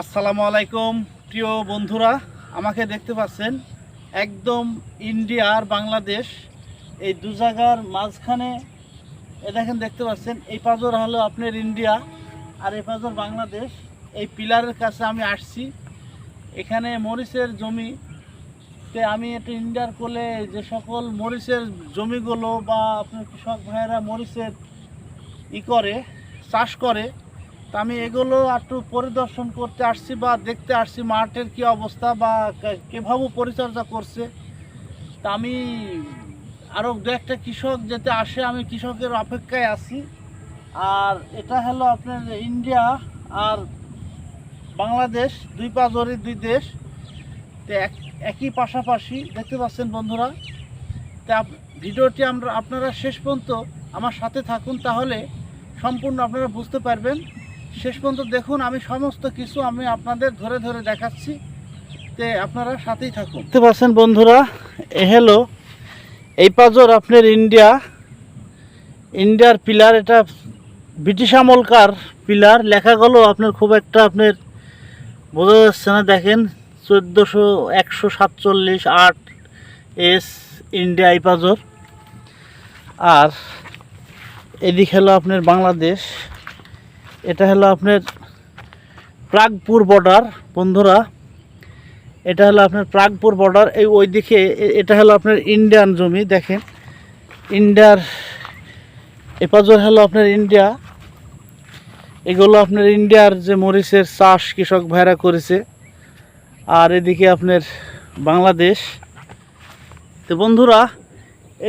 আসসালামু আলাইকুম, প্রিয় বন্ধুরা, আমাকে দেখতে পাচ্ছেন একদম ইন্ডিয়া আর বাংলাদেশ, এই দু জায়গার মাঝখানে, এ দেখেন দেখতে পাচ্ছেন, এই পাজর হলো আপনার ইন্ডিয়া আর এই পাজর বাংলাদেশ, এই পিলারের কাছে আমি আসছি। এখানে মরিচের জমি, তে আমি একটু ইন্ডিয়ার কোলে যে সকল মরিচের জমিগুলো বা আপনার কৃষক ভাইয়েরা মরিচের ই করে, চাষ করে তা আমি এগুলো একটু পরিদর্শন করতে আসছি বা দেখতে আসছি মাঠের কি অবস্থা বা কীভাবে পরিচর্যা করছে। তা আমি আরও দু একটা কৃষক যাতে আসে, আমি কৃষকের অপেক্ষায় আছি। আর এটা হলো আপনার ইন্ডিয়া আর বাংলাদেশ, দুই পাঁচরি দুই দেশ। তো এক একই পাশাপাশি, দেখতে পাচ্ছেন বন্ধুরা, তা ভিডিওটি আমরা আপনারা শেষ পর্যন্ত আমার সাথে থাকুন, তাহলে সম্পূর্ণ আপনারা বুঝতে পারবেন। শেষ পর্যন্ত দেখুন, আমি সমস্ত কিছু আমি আপনাদের ধরে ধরে দেখাচ্ছি। তে আপনারা সাথেই থাকুন। দেখতে পাচ্ছেন বন্ধুরা হলো এই পাজর আপনার ইন্ডিয়া, ইন্ডিয়ার পিলার, এটা ব্রিটিশ আমলকার পিলার। লেখাগুলো আপনার খুব একটা আপনার বোঝা যাচ্ছে না। দেখেন, চোদ্দোশো একশো সাতচল্লিশ আট এস ইন্ডিয়া এই পাজর আর এদিক হলো আপনার বাংলাদেশ। এটা হলো আপনার প্রাগপুর বর্ডার বন্ধুরা। এটা হলো আপনার প্রাগপুর বর্ডার এই ওই দিকে এটা হলো আপনার ইন্ডিয়ান জমি, দেখেন। ইন্ডিয়ার এপাজর হলো আপনার ইন্ডিয়া। এগুলো আপনার ইন্ডিয়ার যে মরিচের চাষ কৃষক ভাইরা করেছে। আর এদিকে আপনার বাংলাদেশ। তো বন্ধুরা,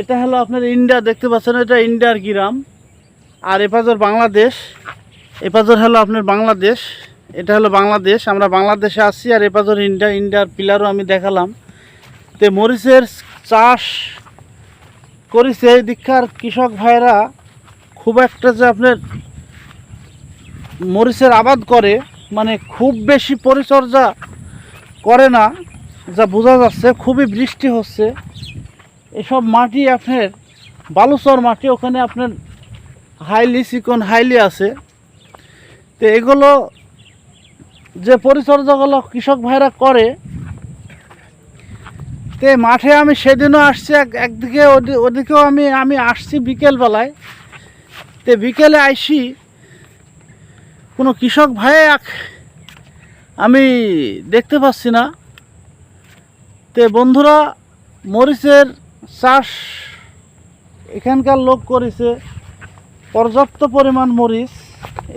এটা হলো আপনার ইন্ডিয়া, দেখতে পাচ্ছেন, এটা ইন্ডিয়ার গ্রাম। আর এপাজর বাংলাদেশ। এপাজর হলো আপনার বাংলাদেশ, এটা হলো বাংলাদেশ, আমরা বাংলাদেশে আছি আর এপাজর ইন্ডিয়া ইন্ডিয়ার পিলারও আমি দেখালাম। তে মরিচের চাষ করেছে এই দীক্ষার কৃষক ভাইরা, খুব একটা যে আপনার মরিচের আবাদ করে মানে খুব বেশি পরিচর্যা করে না, যা বোঝা যাচ্ছে, খুবই বৃষ্টি হচ্ছে। এসব মাটি আপনার বালুচর মাটি, ওখানে আপনার হাইলি, চিকন হাইলি আছে। তো এগুলো যে পরিচর্যাগুলো কৃষক ভাইরা করে, তে মাঠে আমি সেদিনও আসছি এক- একদিকে ওদি- ওদিকেও আমি আমি আসছি বিকেলবেলায় তে বিকেলে আইসি, কোনো কৃষক ভাই এক- আমি দেখতে পাচ্ছি না। তে বন্ধুরা, মরিচের চাষ এখানকার লোক করেছে, পর্যাপ্ত পরিমাণ মরিচ।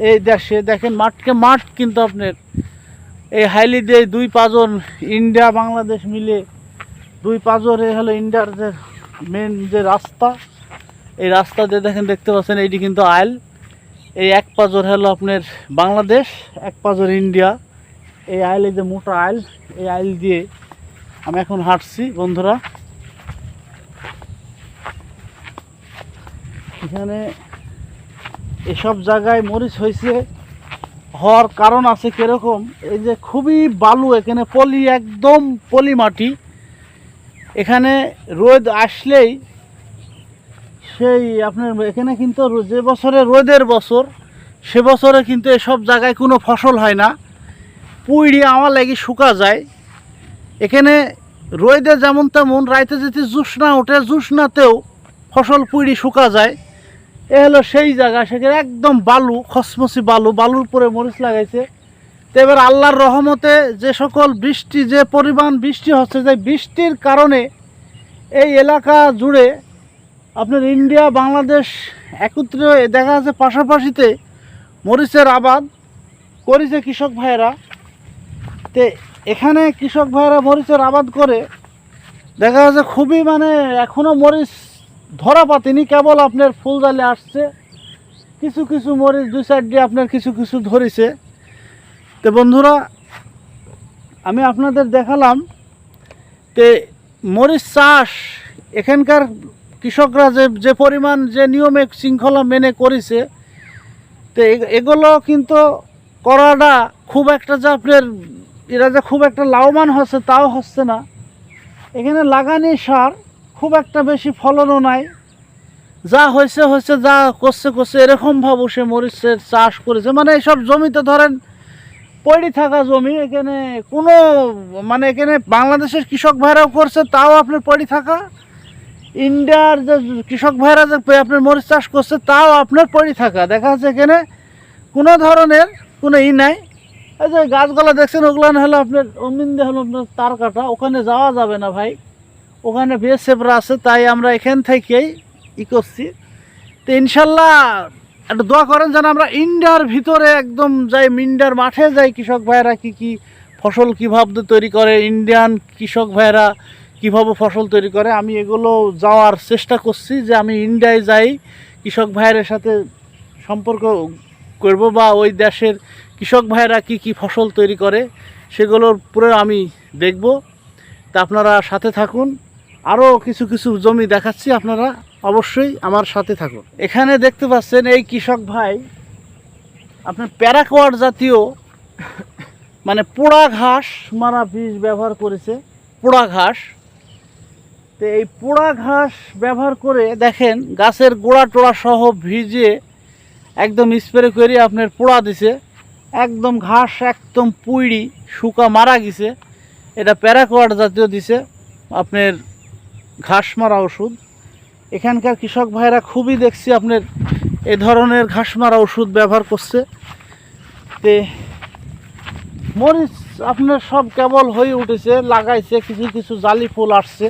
এই দেশে দেখেন মাঠকে মাঠ কিন্তু আপনার। এই হাইলি দিয়ে দুই পাঁচজন ইন্ডিয়া, বাংলাদেশ মিলে দুই পাঁচরে হলো ইন্ডিয়ার যে মেন যে রাস্তা, এই রাস্তা দিয়ে দেখেন, দেখতে পাচ্ছেন, এইটি কিন্তু আইল। এই এক পাঁচর হলো আপনার বাংলাদেশ, এক পাঁচর ইন্ডিয়া। এই আইলে যে মোটা আইল, এই আইল দিয়ে আমি এখন হাঁটছি, বন্ধুরা। এখানে এসব জায়গায় মরিচ হয়েছে। হওয়ার কারণ আছে কীরকম? এই যে খুবই বালু, এখানে পলি, একদম পলি মাটি। এখানে রোদ আসলেই সেই আপনার এখানে কিন্তু যে বছরে রোদের বছর, সে বছরে কিন্তু এসব জায়গায় কোনো ফসল হয় না। পুইড়ি আমার লাগি শুকা যায়। এখানে রোদে যেমন তেমন রাইতে যদি জুসনা ওঠে জুসনাতেও ফসল পুইড়ি শুকা যায়। এ হলো সেই জায়গা, সেখানে একদম বালু, খসমসি বালু, বালুর উপরে মরিচ লাগাইছে। তো এবার আল্লাহর রহমতে যে সকল বৃষ্টি, যে পরিমাণ বৃষ্টি হচ্ছে, যে বৃষ্টির কারণে এই এলাকা জুড়ে আপনার ইন্ডিয়া, বাংলাদেশ একত্রে দেখা যাচ্ছে পাশাপাশিতে মরিচের আবাদ করেছে কৃষক ভাইয়েরা। তে এখানে কৃষক ভাইয়েরা মরিচের আবাদ করে, দেখা যাচ্ছে খুবই মানে এখনও মরিচ ধরা পাতিনি কেবল আপনার ফুলজালে আসছে। কিছু কিছু মরিচ দুই সাইড দিয়ে আপনার কিছু কিছু ধরেছে। তো বন্ধুরা, আমি আপনাদের দেখালাম তে মরিচ চাষ এখানকার কৃষকরা যে যে পরিমাণ, যে নিয়মে শৃঙ্খলা মেনে করেছে, তো এগুলো কিন্তু করাটা খুব একটা যে আপনার, এরা যে খুব একটা লাভবান হচ্ছে তাও হচ্ছে না। এখানে লাগানি সার খুব একটা বেশি ফলনও নাই। যা হয়েছে হয়েছে, যা করছে করছে এরকমভাবে সে মরিচের চাষ করেছে। মানে এইসব জমিতে ধরেন পড়ি থাকা জমি, এখানে কোনো মানে এখানে বাংলাদেশের কৃষক ভাইরাও করছে, তাও আপনার পড়ে থাকা। ইন্ডিয়ার যে কৃষক ভাইরা যে আপনার মরিচ চাষ করছে, তাও আপনার পড়ে থাকা। দেখা যাচ্ছে এখানে কোনো ধরনের কোনো ই নাই। এই যে গাছগুলো দেখছেন, ওগুলো হলো আপনার অমিন্দে হলো আপনার তার কাটা। ওখানে যাওয়া যাবে না ভাই। ওখানে বেশ সেবরা আছে, তাই আমরা এখান থেকেই ই করছি। তো ইনশাল্লাহ একটু দোয়া করেন যেন আমরা ইন্ডিয়ার ভিতরে একদম যাই ইন্ডিয়ার মাঠে যাই কৃষক ভাইয়েরা কি কি ফসল কীভাবে তৈরি করে, ইন্ডিয়ান কৃষক ভাইয়েরা কীভাবে ফসল তৈরি করে, আমি এগুলো যাওয়ার চেষ্টা করছি যে আমি ইন্ডিয়ায় যাই, কৃষক ভাইয়ের সাথে সম্পর্ক করব বা ওই দেশের কৃষক ভাইয়েরা কি কি ফসল তৈরি করে, সেগুলোর পুরো আমি দেখব। তা আপনারা সাথে থাকুন। আরও কিছু কিছু জমি দেখাচ্ছি আপনারা, অবশ্যই আমার সাথে থাকুন। এখানে দেখতে পাচ্ছেন এই কৃষক ভাই, আপনার প্যারাকোয়ার জাতীয় মানে পোড়া ঘাস, মারা বীজ ব্যবহার করেছে, পোড়া ঘাস। তো এই পোড়া ঘাস ব্যবহার করে দেখেন, গাছের গোড়া টোড়া সহ ভিজে একদম স্প্রে করে আপনার পোড়া দিছে। একদম ঘাস, একদম পুইড়ি, শুকা মারা গেছে। এটা প্যারাকোয়ার জাতীয় দিছে। আপনার ঘাস মারা ওষুধ। এখানকার কৃষক ভাইরা খুবই দেখছি আপনার এ ধরনের ঘাস মারা ওষুধ ব্যবহার করছে। তে মরিচ আপনার সব কেবল হয়ে উঠেছে, লাগাইছে, কিছু কিছু জালি ফুল আসছে।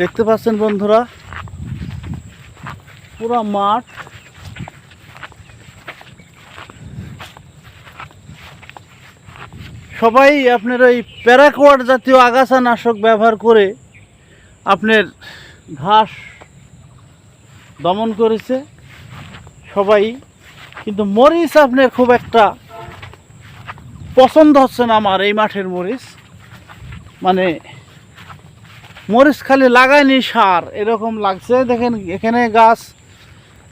দেখতে পাচ্ছেন বন্ধুরা, পুরো মাঠ সবাই আপনার ওই প্যারাকোয়ার জাতীয় আগাছা নাশক ব্যবহার করে আপনার ঘাস দমন করেছে। সবাই, কিন্তু মরিচ আপনার খুব একটা পছন্দ হচ্ছে না আমার এই মাঠের মরিচ। মানে মরিচ খালি লাগায়নি সার, এরকম লাগছে। দেখেন, এখানে গাছ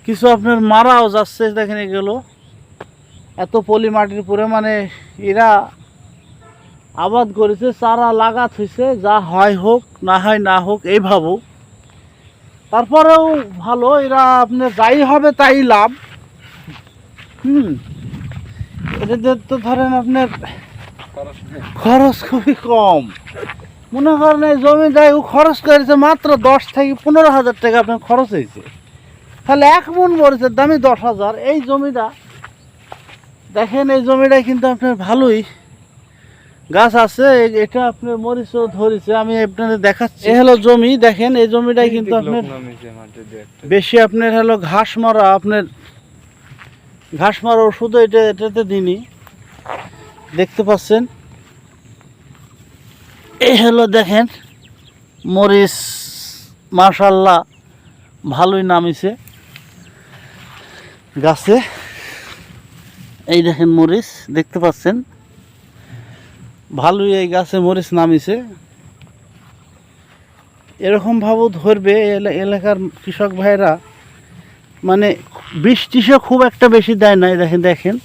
কিছু আপনার মারাও যাচ্ছে, দেখেন এগুলো। এত পলি মাটির উপরে মানে এরা আবাদ করেছে চারা লাগাত হয়েছে যা হয় হোক না হয় না হোক এই ভাবো। তারপরেও ভালো এরা আপনার যাই হবে তাই লাভ। হুম। এটাতে তো ধরেন আপনার খরচ খুবই কম। মনে করেন এই জমি যাই ও খরচ করেছে মাত্র দশ থেকে পনেরো হাজার টাকা আপনার খরচ হয়েছে। তাহলে এক মন মরিচের দামই দশ হাজার। এই জমিটা দেখেন এই জমিটা কিন্তু আপনার ভালোই। গাছ আছে এটা আপনি মরিচও ধরেছে আমি আপনাদের দেখাচ্ছি। এ হলো জমি দেখেন এই জমিটাই কিন্তু আপনার বেশি আপনার হলো ঘাস মারা আপনার ঘাস মারা ওষুধ এটা এটাতে দিনই দেখতে পাচ্ছেন? এই হলো দেখেন মরিচ মাশাল্লাহ ভালোই নামিছে। গাছে এই দেখেন মরিচ দেখতে পাচ্ছেন? ভালোই এই গাছে মরিচ নামিছে। এরকম ভাবেও ধরবে এলাকার কৃষক ভাইরা। মানে বৃষ্টি সে খুব একটা বেশি দেয় না দেখেন দেখেন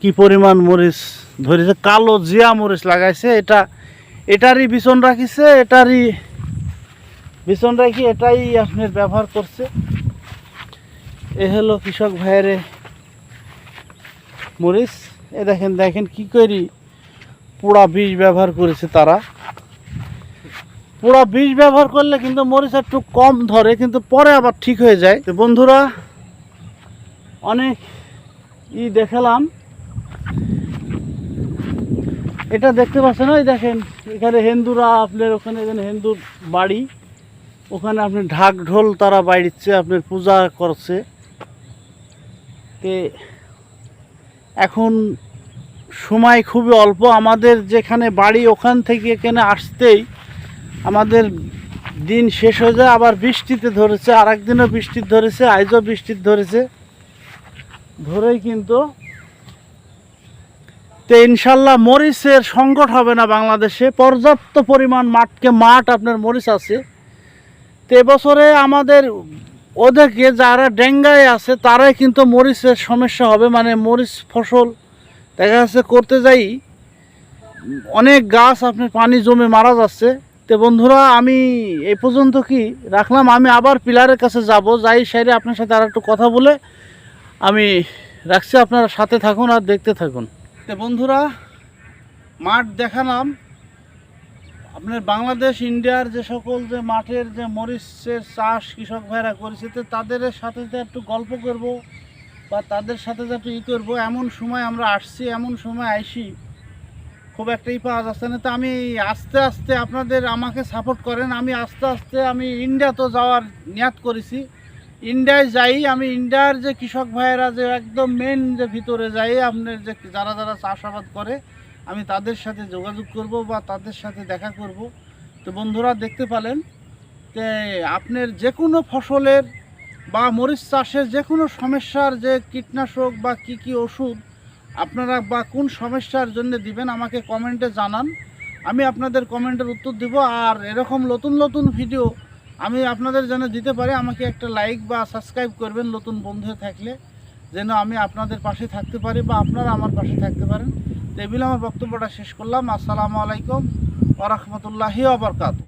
কি পরিমাণ মরিচ ধরেছে। কালো জিয়া মরিচ লাগাইছে, এটা এটারই বিচন রাখিছে, এটারই বিচন রাখি এটাই আপনার ব্যবহার করছে। এ হলো কৃষক ভাইয়ের মরিচ। এ দেখেন দেখেন কি করি পোড়া বীজ ব্যবহার করেছে তারা। পোড়া বীজ ব্যবহার করলে কিন্তু মরিচ একটু কম ধরে, কিন্তু পরে আবার ঠিক হয়ে যায়। তো বন্ধুরা, অনেক ই দেখালাম। এটা দেখতে পাচ্ছেন? ওই দেখেন, এখানে হিন্দুরা আপনার ওখানে, এখানে হিন্দুর বাড়ি। ওখানে আপনি ঢাক ঢোল তারা বাইড়ছে আপনার পূজা করছে। তে এখন সময় খুবই অল্প। আমাদের যেখানে বাড়ি ওখান থেকে এখানে আসতেই আমাদের দিন শেষ হয়ে যায়, আবার বৃষ্টিতে ধরেছে আর একদিনও বৃষ্টির ধরেছে, আজও বৃষ্টির ধরেছে। ধরেই কিন্তু তো ইনশাল্লাহ মরিচের সংকট হবে না বাংলাদেশে। পর্যাপ্ত পরিমাণ মাঠকে মাঠ আপনার মরিচ আছে। তো এবছরে আমাদের ওদেরকে যারা ডেঙ্গায় আছে, তারাই কিন্তু মরিচের সমস্যা হবে মানে মরিচ ফসল দেখা যাচ্ছে করতে যাই, অনেক গাছ আপনার পানি জমে মারা যাচ্ছে। তো বন্ধুরা, আমি এই পর্যন্ত কি রাখলাম? আমি আবার পিলারের কাছে যাব। যাই সাইডে আপনার সাথে আর একটু কথা বলে আমি রাখছি। আপনারা সাথে থাকুন আর দেখতে থাকুন। তো বন্ধুরা, মাঠ দেখালাম। আপনার বাংলাদেশ, ইন্ডিয়ার যে সকল যে মাঠের যে মরিচের চাষ কৃষক ভাইরা করেছে, তো তাদের সাথে একটু গল্প করব। বা তাদের সাথে যাতে ই করব, এমন সময় আমরা আসছি, এমন সময় আইসি, খুব একটা ই পাওয়া যাচ্ছে না। তো আমি আস্তে আস্তে আপনাদের আমাকে সাপোর্ট করেন। আমি আস্তে আস্তে আমি ইন্ডিয়া তো যাওয়ার নিয়াত করেছি। ইন্ডিয়ায় যাই, আমি ইন্ডিয়ার যে কৃষক ভাইয়েরা যে একদম মেন যে ভিতরে যাই, আপনার যে যারা যারা চাষাবাদ করে, আমি তাদের সাথে যোগাযোগ করব বা তাদের সাথে দেখা করব। তো বন্ধুরা দেখতে পালেন যে আপনার যে কোনো ফসলের বা মরিচ চাষের যে কোনো সমস্যার যে কীটনাশক বা কি কি ওষুধ আপনারা বা কোন সমস্যার জন্য দিবেন আমাকে কমেন্টে জানান। আমি আপনাদের কমেন্টের উত্তর দেব আর এরকম নতুন নতুন ভিডিও আমি আপনাদের জন্য দিতে পারি। আমাকে একটা লাইক বা সাবস্ক্রাইব করবেন নতুন বন্ধু থাকলে, যেন আমি আপনাদের পাশে থাকতে পারি বা আপনারা আমার পাশে থাকতে পারেন। এই আমার বক্তব্যটা শেষ করলাম। আসসালামু আলাইকুম ওরহমতুল্লাহি আবরকাত